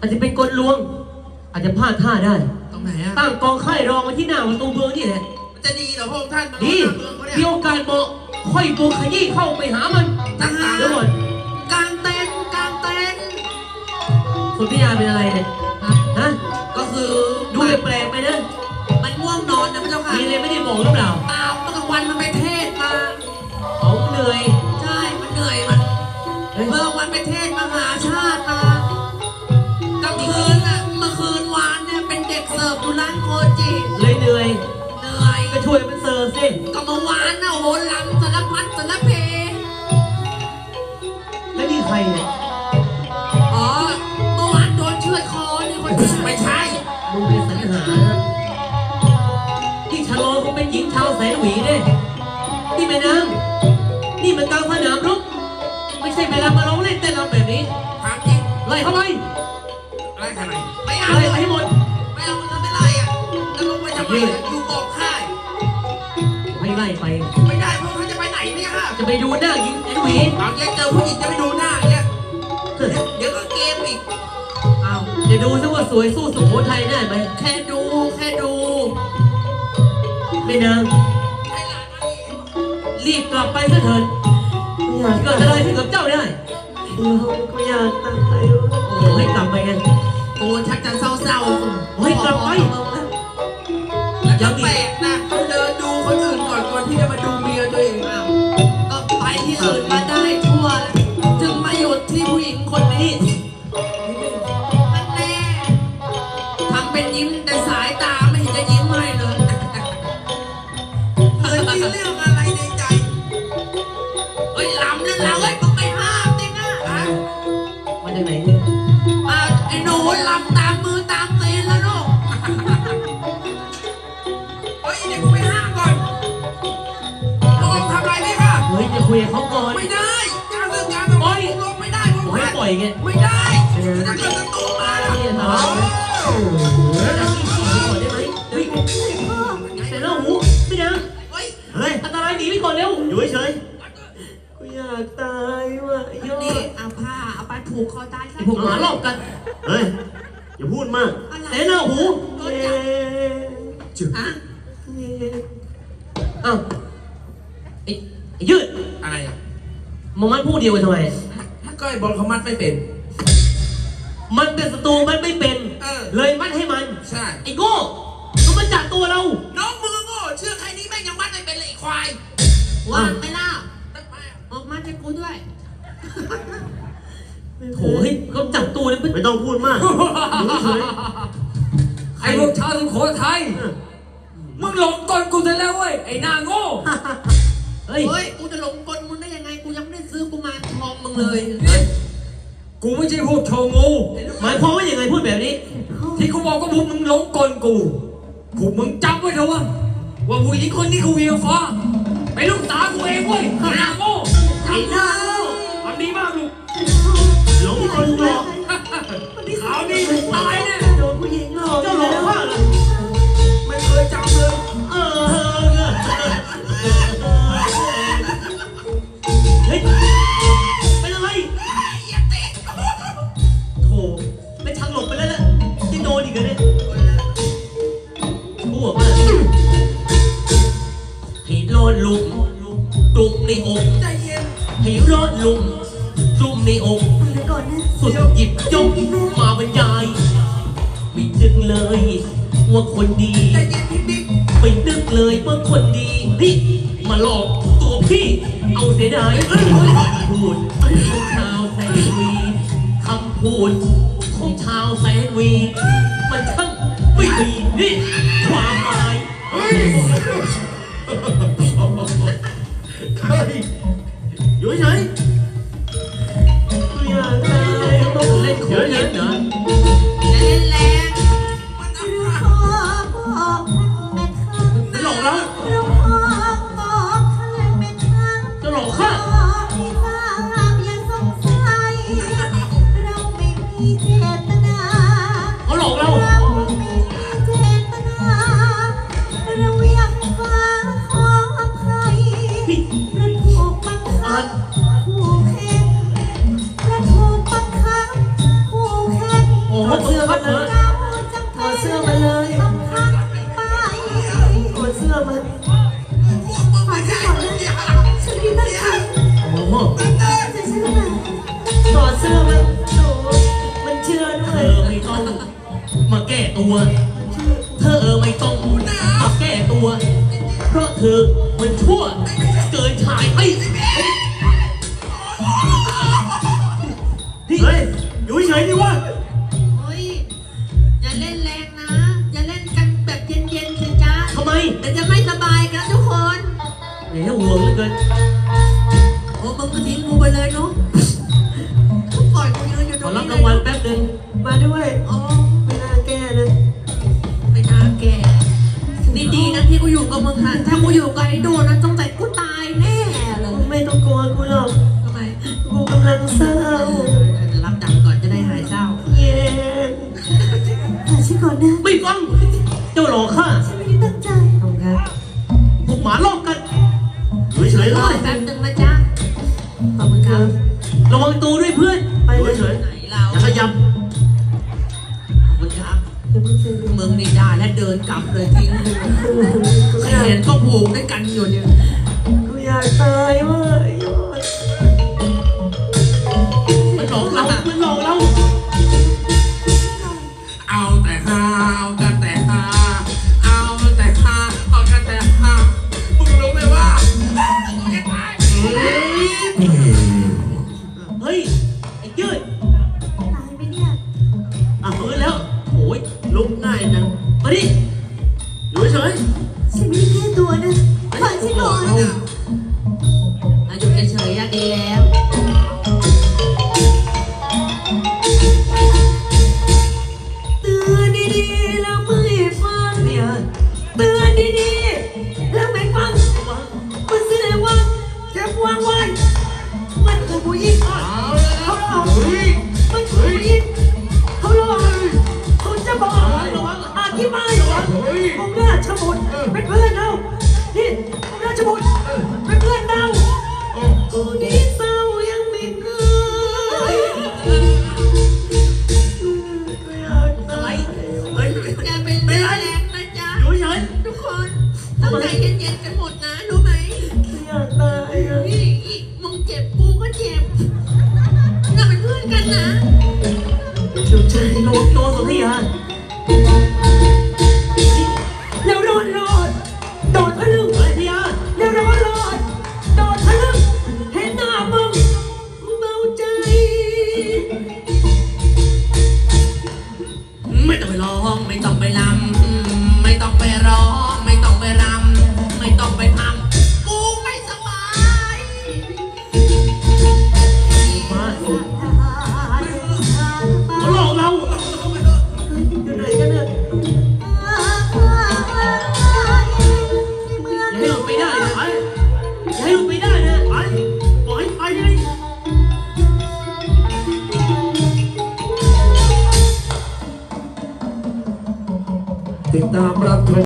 อาจจะเป็นกลลวง อาจจะพลาดท่าได้ ตรงไหนอะตั้งกองค่ายรองไว้ที่หน้าประตูเมืองนี่แหละมันจะดีเหรอพระองค์ท่านมันดีเมืองเขาเนี่ย มีโอกาสเหมาะค่อยบุกขยี้เข้าไปหามันทหารเดี๋ยวก่อนกลางเต็นท์กลางเต็นท์สุธิยาเป็นอะไรเนี่ยฮะก็คือดูแปลกๆไปนะมันง่วงนอนนะพระเจ้าค่ะมีอะไรไม่ได้บอกหรือเปล่า เปล่าเมื่อกลางวันมันไปเท ช่วยมันเสิร์ฟสิก็เมื่อวานน่ะโหลำสารพัดสารเพ แล้วนี่ใครเนี่ยอ๋อ เมื่อวานโดนเชือดคอนี่คนไม่ใช่ มึงเป็นสรรหานะที่ชะลอก็เป็นหญิงชาวแสนหวีเนี่ยนี่แม่นางนี่มันกลางสนามรบไม่ใช่เวลามาร้องเล่นเต้นรำแบบนี้ถามจริงไล่เข้าไปไล่ทำไมไม่เอาไล่ไปให้หมด ไม่เอามันไม่ไล่อะจะลงไปทำไมอะอยู่กองค่ายให้ ไล่ไป ไม่ได้เพราะเขาจะไปไหนเนี่ยค่ะจะไปดูหน้าหญิงแสนหวีบางทีเจอผู้หญิงจะไปดูหน้าอย่างเงี้ยเฮ้ยเดี๋ยวก็เกมอีกเอาจะดูซิว่าสวยสู้สุโขทัยได้ไหมแค่ดูแค่ดูแม่นางให้หลานมาอีกรีบกลับไปซะเถิดไม่อยากเกิดอะไรขึ้นกับเจ้าได้เราก็อยากตายโอ้ให้กลับไปกันโอ้ชักจะเศร้าๆเฮ้ยกลับไปแล้วก็แปล เคยมีเรื่องอะไรในใจ เฮ้ยลำแล้วเราเฮ้ยมึงไม่ห้ามดินะอะมาจากไหนเนี่ยอะไอ้หนูลำตามมือตามตีนแล้วลูกเฮ้ยเดี๋ยวกูไปห้ามก่อนลงทำอะไรพี่ค่ะ เฮ้ยจะคุยกับเขาก่อนไม่ได้ การสื่อการสมองลงไม่ได้ผมบอกให้ปล่อยไงไม่ได้ถ้าเกิดศัตรูมาล่ะนี่ทะเลาะกันจะรี อนเร็วอยู่เฉยกูอยากตายว่ะยอนี่ดเอาผ้าเอาไปผูกคอตายซะไอพวกหมาหลอกกัน เฮ้ย อย่าพูดมากอะไรแต่เล่าหูโดนเย้จับฮะเย้อ้าวไอ้ไอ้ยืดอะไรอะมึงมันพูดเดียวกันทำไม ก็ไอ้บอลเขามัดไม่เป็น มันเป็นศัตรูมันไม่เป็น เออ เลยมัดให้มัน ใช่ ไอ้โง่มันมาจับตัวเรา น้องมือโง่เชื่อใครนี้แม่งยังมัดไม่เป็นเลยไอ้ควาย ว่างไม่ล่ะออกมาให้กูด้วยโถเฮ้ยเขาจับตัวเลยไม่ต้องพูดมากอยู่เฉยไอ้พวกชาวสุโขทัยมึงหลงกลกูซะแล้วเว้ยไอ้หน้าโง่เฮ้ย เฮ้ย กูจะหลงกลมึงได้ยังไง กูยังไม่ได้ซื้อกูมารทองมึงเลยกูไม่ใช่พวกโชว์งูหมายความว่าอย่างไงพูดแบบนี้ ที่กูบอกก็พวกมึงหลงกลกูพวกมึงจำไว้เถอะว่าว่าผู้หญิงคนนี้คือเวียฟ้า เป็นลูกสาวกูเองเว้ยหน้าโง่ไอ้หน้าทำดีมากลูกหลงคนหลอก ไม่นึกเลยว่าคนดีใจเย็นพี่บิ๊กไม่นึกเลยว่าคนดีนี่มาหลอกตัวพี่ เอาเสียดายเอ้ยพูดของชาวแสนวีคำพูดของชาวแสนวี มันช่างไม่มีนี่ความหมาย เฮ้ยอยู่ บังคับผู้เข็นพระถูกบังคับผู้เข็นโอ้พวกมึงครับเถอะเราจะถอดเสื้อมาเลยต้องพักไปถอดเสื้อมันถอดเสื้อก่อนนะฉันไม่ตั้งใจโอ้โหจะฉันทำไมถอดเสื้อมันโอ้มันเชื่อด้เธวยอไม่ต้องมาแก้ตัว เธอไม่ต้องมาแก้ตัว เพราะเธอมันชั่วเกินชายไป ฮ้ย อยู่เฉยๆดิวะเฮ้ย อย่าเล่นแรงนะ อย่าเล่นกันแบบเย็นๆสิจ้าทำไมแต่จะไม่สบายกันทุกคนแหมห่วงเหลือเกินโอ้มึงก็ทิ้งกูไปเลยเนาะปล่อยกูยืนอยู่ตขรองรับนี้รางวัลแป๊บนึงมาด้วยอ๋อไม่น่าแก้เลยไม่น่าแก่นี่ดีนะที่กูอยู่กับมึงนะถ้ากูอยู่กับไอ้โดนนะต้องแต่กูตายแน่เลย ไม่ต้องกลัวกูหรอกทำไมกู หลอกข้าฉันไม่ได้ตั้งใจขอบครับพวกหมาลอกกันอยู่เฉยๆรเลอยแป๊บนึงนะจ๊ะขอบคุณครับระวังตัวด้วยเพื่อนไปอยู่เลยเฉยไหนเราอย่าขยับขอบคุณครับเดี๋ยวมึงเจอกูมึงนี่ได้และเดินกลับเลยทิ้งกูแขนก็ผูกด้วยกันอยู่เนี่ยกู ยืดตายไหมเนี่ย อะฟื้นแล้วโอ้ยลุกง่ายจังมาดิอยู่เฉยฉั নাম রাখবেন।